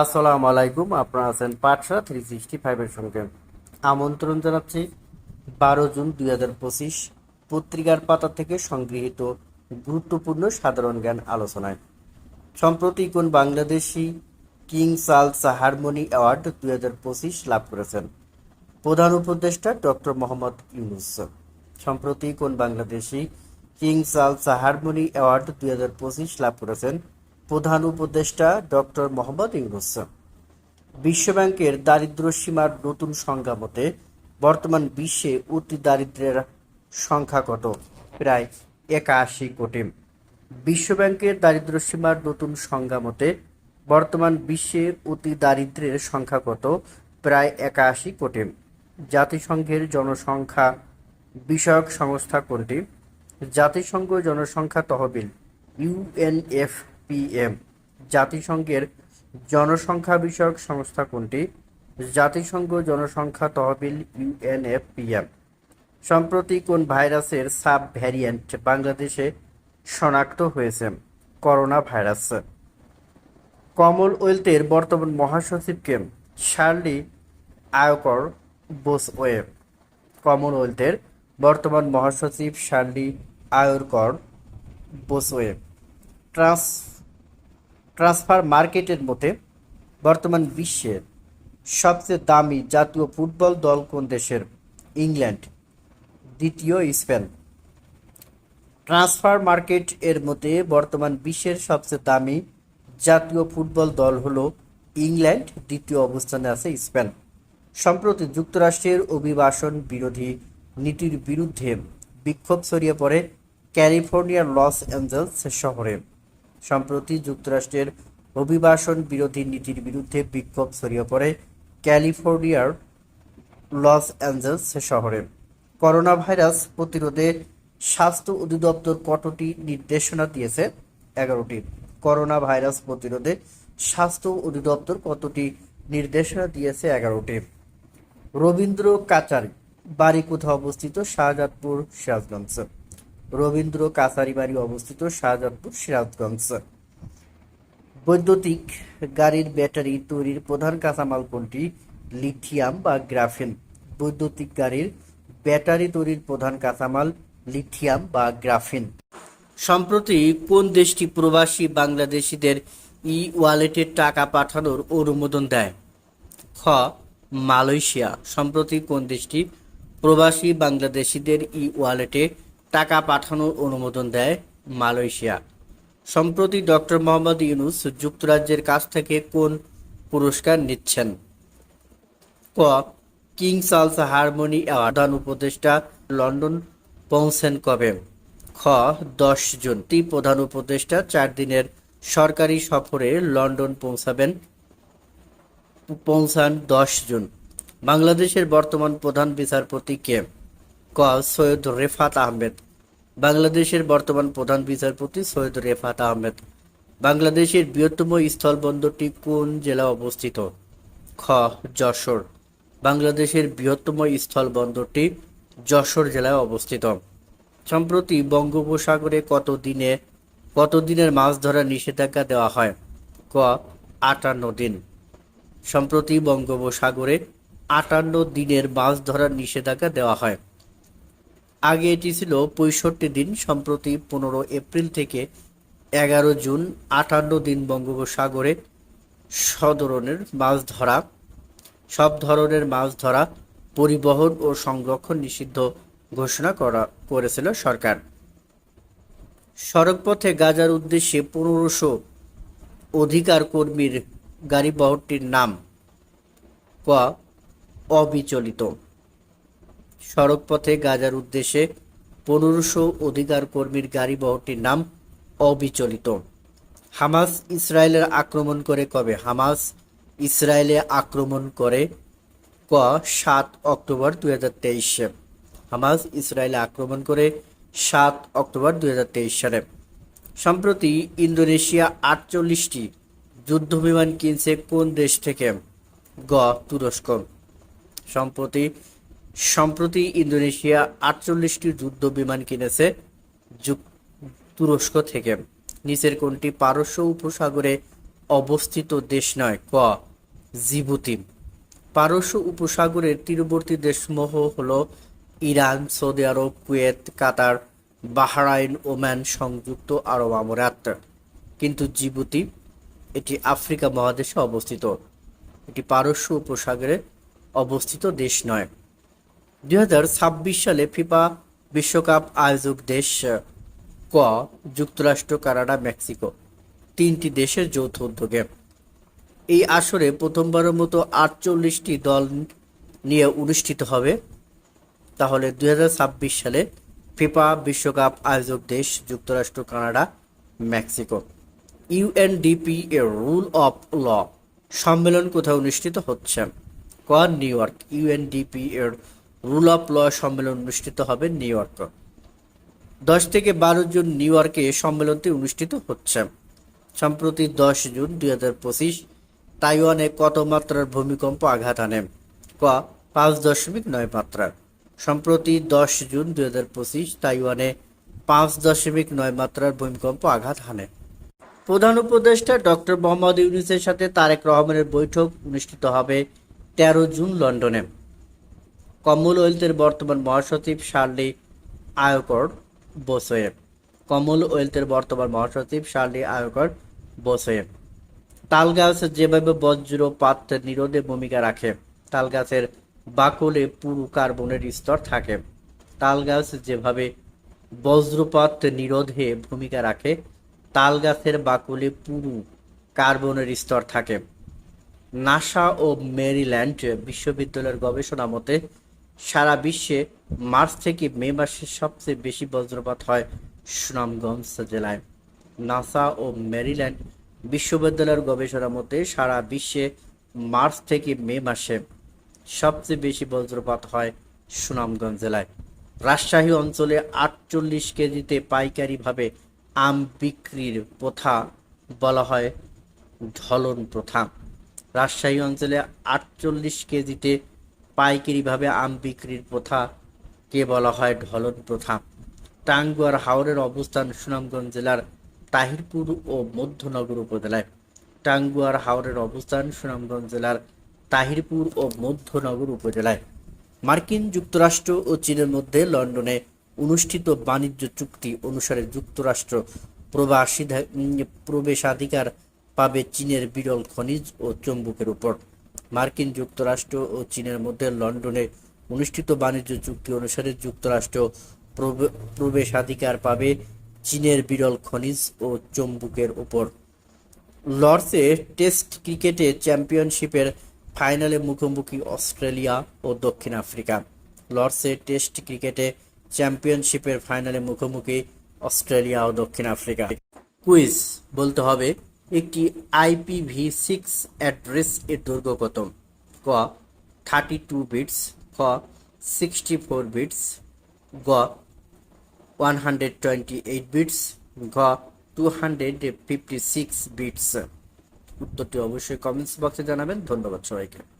আসসালামু আলাইকুম, আপনারা আছেন পাটসা থ্রি সিক্সটি ফাইভের সঙ্গে। আমন্ত্রণ জানাচ্ছি বারো জুন দুই হাজার পঁচিশ পত্রিকার পাতা থেকে সংগৃহীত গুরুত্বপূর্ণ সাধারণ জ্ঞান আলোচনায়। সম্প্রতি কোন Bangladeshi King Charles harmony award দুই হাজার পঁচিশ লাভ করেছেন? প্রধান উপদেষ্টা ডক্টর মোহাম্মদ ইউনুস। সম্প্রতি কোন Bangladeshi King Charles harmony award দুই হাজার পঁচিশ লাভ করেছেন? প্রধান উপদেষ্টা ডক্টর মোহাম্মদ ইউনুস। বিশ্বব্যাংকের দারিদ্র্য সীমার নতুন সংখ্যা মতে বর্তমান বিশ্বে অতি দারিদ্র্যের সংখ্যা কত? প্রায় একাশি কোটি। বিশ্বব্যাংকের দারিদ্র্য সীমার নতুন সংজ্ঞা মতে বর্তমান বিশ্বে অতি দারিদ্র্যের সংখ্যা কত? প্রায় একাশি কোটি। জাতিসংঘের জনসংখ্যা বিষয়ক সংস্থা কোনটি? জাতিসংঘ জনসংখ্যা তহবিল ইউএনএফপিএম জাতিসংঘের জনসংখ্যা বিষয়ক সংস্থা কোনটি? জাতিসংঘ জনসংখ্যা তহবিল ইউএনএফপিএম সম্প্রতি কোন ভাইরাসের সাব ভ্যারিয়েন্ট বাংলাদেশে শনাক্ত হয়েছে? করোনা ভাইরাস কমনওয়েলথের বর্তমান মহাসচিবকে শার্লি আয়কর বোসওয়ে। কমনওয়েলথের বর্তমান মহাসচিব শার্লি আয়কর বোসওয়ে। ট্রান্স ট্রান্সফার মার্কেটের মতে বর্তমান বিশ্বের সবচেয়ে দামি জাতীয় ফুটবল দল কোন দেশের? ইংল্যান্ড, দ্বিতীয় স্পেন। ট্রান্সফার মার্কেট এর মতে বর্তমান বিশ্বের সবচেয়ে দামি জাতীয় ফুটবল দল হলো ইংল্যান্ড, দ্বিতীয় অবস্থানে আছে স্পেন। সম্প্রতি যুক্তরাষ্ট্রের অভিবাসন বিরোধী নীতির বিরুদ্ধে বিক্ষোভ ছড়িয়ে পড়ে ক্যালিফোর্নিয়ার লস অ্যাঞ্জেলস শহরে। সম্প্রতি যুক্তরাষ্ট্রের অভিবাসন বিরোধী নীতির বিরুদ্ধে বিক্ষোভ ছড়িয়ে পড়ে ক্যালিফোর্নিয়ার লস অ্যাঞ্জেলস শহরে। করোনা ভাইরাস প্রতিরোধে স্বাস্থ্য অধিদপ্তর কতটি নির্দেশনা দিয়েছে? এগারোটি। করোনা ভাইরাস প্রতিরোধে স্বাস্থ্য অধিদপ্তর কতটি নির্দেশনা দিয়েছে? এগারোটি। রবীন্দ্র কাচারি বাড়ি কোথাও অবস্থিত শাহজাদপুর সিরাজগঞ্জ। রবীন্দ্র কাচারি বাড়ি অবস্থিত শাহজাদপুর সিরাজগঞ্জ। বৈদ্যুতিক গাড়ির ব্যাটারি তৈরির প্রধান কাঁচামাল কোনটি? লিথিয়াম বা গ্রাফিন। বৈদ্যুতিক গাড়ির ব্যাটারি তৈরির প্রধান কাঁচামাল লিথিয়াম বা গ্রাফিন। সম্প্রতি কোন দেশটি প্রবাসী বাংলাদেশিদের ই ওয়ালেটে টাকা পাঠানোর অনুমোদন দেয়? খ, মালয়েশিয়া। সম্প্রতি কোন দেশটি প্রবাসী বাংলাদেশিদের ই ওয়ালেটে টাকা পাঠানোর অনুমোদন দেয় মালয়েশিয়া। সম্প্রতি ডক্টর মোহাম্মদ ইউনুস যুক্তরাজ্যের কাছ থেকে কোন পুরস্কার নিচ্ছেন? ক কিং চার্লস হারমোনি অ্যাওয়ার্ড প্রধান উপদেষ্টা লন্ডন পৌঁছেন কবে? খ, দশ জুন তি প্রধান উপদেষ্টা চার দিনের সরকারি সফরে লন্ডন পৌঁছাবেন, পৌঁছান দশ জুন। বাংলাদেশের বর্তমান প্রধান বিচারপতি কে? ক সৈয়দ রেফাত আহমেদ। বাংলাদেশের বর্তমান প্রধান বিচারপতি সৈয়দ রেফাত আহমেদ। বাংলাদেশের বৃহত্তম স্থলবন্দরটি কোন জেলা অবস্থিত? খ. যশোর। বাংলাদেশের বৃহত্তম স্থলবন্দরটি যশোর জেলায় অবস্থিত। সম্প্রতি বঙ্গোপসাগরে কত দিনে কত দিনের মাছ ধরার নিষেধাজ্ঞা দেওয়া হয়? ক. আটান্ন দিন। সম্প্রতি বঙ্গোপসাগরে আটান্ন দিনের মাছ ধরার নিষেধাজ্ঞা দেওয়া হয়। আগে এটি ছিল পঁয়ষট্টি দিন সম্প্রতি পনেরো এপ্রিল থেকে এগারো জুন আটান্ন দিন বঙ্গোপসাগরে সধরনের মাছ ধরা। সব ধরনের মাছ ধরা, পরিবহন ও সংরক্ষণ নিষিদ্ধ ঘোষণা করা করেছিল সরকার। সড়কপথে গাজার উদ্দেশ্যে পনেরোশো অধিকার কর্মীর গাড়িবহরটির নাম ক অবিচলিত। সড়কপথে গাজার উদ্দেশ্যে পনেরোশো অধিকার কর্মীর গাড়িবহরটির নাম অবিচলিত। হামাস ইসরায়েলের আক্রমণ করে কবে? হামাস ইসরায়েলে আক্রমণ করে ক, সাত অক্টোবর দুই হামাস ইসরায়েলে আক্রমণ করে সাত অক্টোবর দুই হাজার তেইশ সালে। সম্প্রতি ইন্দোনেশিয়া আটচল্লিশটি যুদ্ধবিমান কিনছে কোন দেশ থেকে? গ, তুরস্ক। সম্প্রতি সম্প্রতি ইন্দোনেশিয়া আটচল্লিশটি যুদ্ধ বিমান কিনেছে তুরস্ক থেকে। নিচের কোনটি পারস্য উপসাগরে অবস্থিত দেশ নয়? ক, জিবুতি। পারস্য উপসাগরের তীরবর্তী দেশসমূহ হল Iran, Saudi Arab, Kuwait, Qatar, Bahrain Oman সংযুক্ত আরব আমিরাত। কিন্তু জিবুতি, এটি আফ্রিকা মহাদেশে অবস্থিত। এটি পারস্য উপসাগরে অবস্থিত দেশ নয়। দুই হাজার ছাব্বিশ সালে ফিফা বিশ্বকাপ আয়োজক দেশ, ক, যুক্তরাষ্ট্র, কানাডা, মেক্সিকো, তিনটি দেশের যৌথ উদ্যোগে। এই আসরে প্রথমবারের মতো আটচল্লিশটি দল নিয়ে অনুষ্ঠিত হবে। তাহলে দুই হাজার ছাব্বিশ সালে ফিফা বিশ্বকাপ আয়োজক দেশ, যুক্তরাষ্ট্র, কানাডা, মেক্সিকো। ইউএনডিপি এর রুল অফ ল সম্মেলন কোথায় অনুষ্ঠিত হচ্ছে? ক, নিউ ইউএনডিপি এর রুল অফ ল সম্মেলন অনুষ্ঠিত হবে নিউ ইয়র্ক। দশ থেকে বারো জুন নিউ ইয়র্কে সম্মেলনটি অনুষ্ঠিত হচ্ছে। সম্প্রতি দশ জুন দুই হাজার পঁচিশ তাইওয়ানে কত মাত্রার ভূমিকম্প আঘাত আনে? ক, পাঁচ দশমিক নয় মাত্রার। সম্প্রতি দশ জুন দুই হাজার পঁচিশ তাইওয়ানে পাঁচ দশমিক নয় মাত্রার ভূমিকম্প আঘাত হানে প্রধান উপদেষ্টা ডক্টর মোহাম্মদ ইউনুসের সাথে তারেক রহমানের বৈঠক অনুষ্ঠিত হবে তেরো জুন লন্ডনে। কমনওয়েলথের বর্তমান মহাসচিব শার্লি আয়কর বোসোয়ে। কমনওয়েলথের বর্তমান মহাসচিব শার্লি আয়কর বোসোয়ে। তাল গাছ যেভাবে বজ্রপাত নিরোধে ভূমিকা রাখে তাল গাছের বাকলে পুরু কার্বনের স্তর থাকে। তাল গাছ যেভাবে বজ্রপাত নিরোধে ভূমিকা রাখে তাল গাছের বাকলে পুরু কার্বনের স্তর থাকে। নাসা ও মেরিল্যান্ড বিশ্ববিদ্যালয়ের গবেষণা মতে সারা বিশ্বে মার্চ থেকে মে মাসে সবচেয়ে বেশি বজ্রপাত হয় সুনামগঞ্জ জেলায়। নাসা ও মেরিল্যান্ড বিশ্ববিদ্যালয়ের গবেষণা মতে সারা বিশ্বে মার্চ থেকে মে মাসে সবচেয়ে বেশি বজ্রপাত হয় সুনামগঞ্জ জেলায়। রাজশাহী অঞ্চলে আটচল্লিশ কেজিতে পাইকারিভাবে আম বিক্রির প্রথা বলা হয় ঢলন প্রথা। রাজশাহী অঞ্চলে আটচল্লিশ কেজিতে পাইকারিভাবে আম বিক্রির প্রথা কে বলা হয় ঢলন প্রথা। টাঙ্গুয়ার হাওরের অবস্থান সুনামগঞ্জ জেলার তাহিরপুর ও মধ্যনগর উপজেলায়। টাঙ্গুয়ার হাওরের অবস্থান সুনামগঞ্জ জেলার তাহিরপুর ও মধ্যনগর উপজেলায়। মার্কিন যুক্তরাষ্ট্র ও চীনের মধ্যে লন্ডনে অনুষ্ঠিত বাণিজ্য চুক্তি অনুসারে যুক্তরাষ্ট্র প্রবাসী প্রবেশাধিকার পাবে চীনের বিরল খনিজ ও চুম্বকের উপর। মার্কিন যুক্তরাষ্ট্র ও চীনের মধ্যে লন্ডনে অনুষ্ঠিত বাণিজ্য চুক্তি অনুসারে যুক্তরাষ্ট্র প্রবে- প্রবেশাধিকার পাবে চীনের বিরল খনিজ ও চুম্বকের উপর। লর্ডসে টেস্ট ক্রিকেটে চ্যাম্পিয়নশিপের ফাইনালে মুখোমুখি অস্ট্রেলিয়া ও দক্ষিণ আফ্রিকা। লর্ডসে টেস্ট ক্রিকেটে চ্যাম্পিয়নশিপের ফাইনালে মুখোমুখি অস্ট্রেলিয়া ও দক্ষিণ আফ্রিকা। কুইজ, বলতে হবে একটি আইপিভি সিক্স অ্যাড্রেস এর দৈর্ঘ্য কত? ক, থার্টি টু বিটস, খ, সিক্সটি ফোর বিটস, গ, one hundred twenty eight bits, ঘ, two hundred fifty six bits. উত্তরটি অবশ্যই কমেন্টস বক্সে জানাবেন। ধন্যবাদ সবাইকে।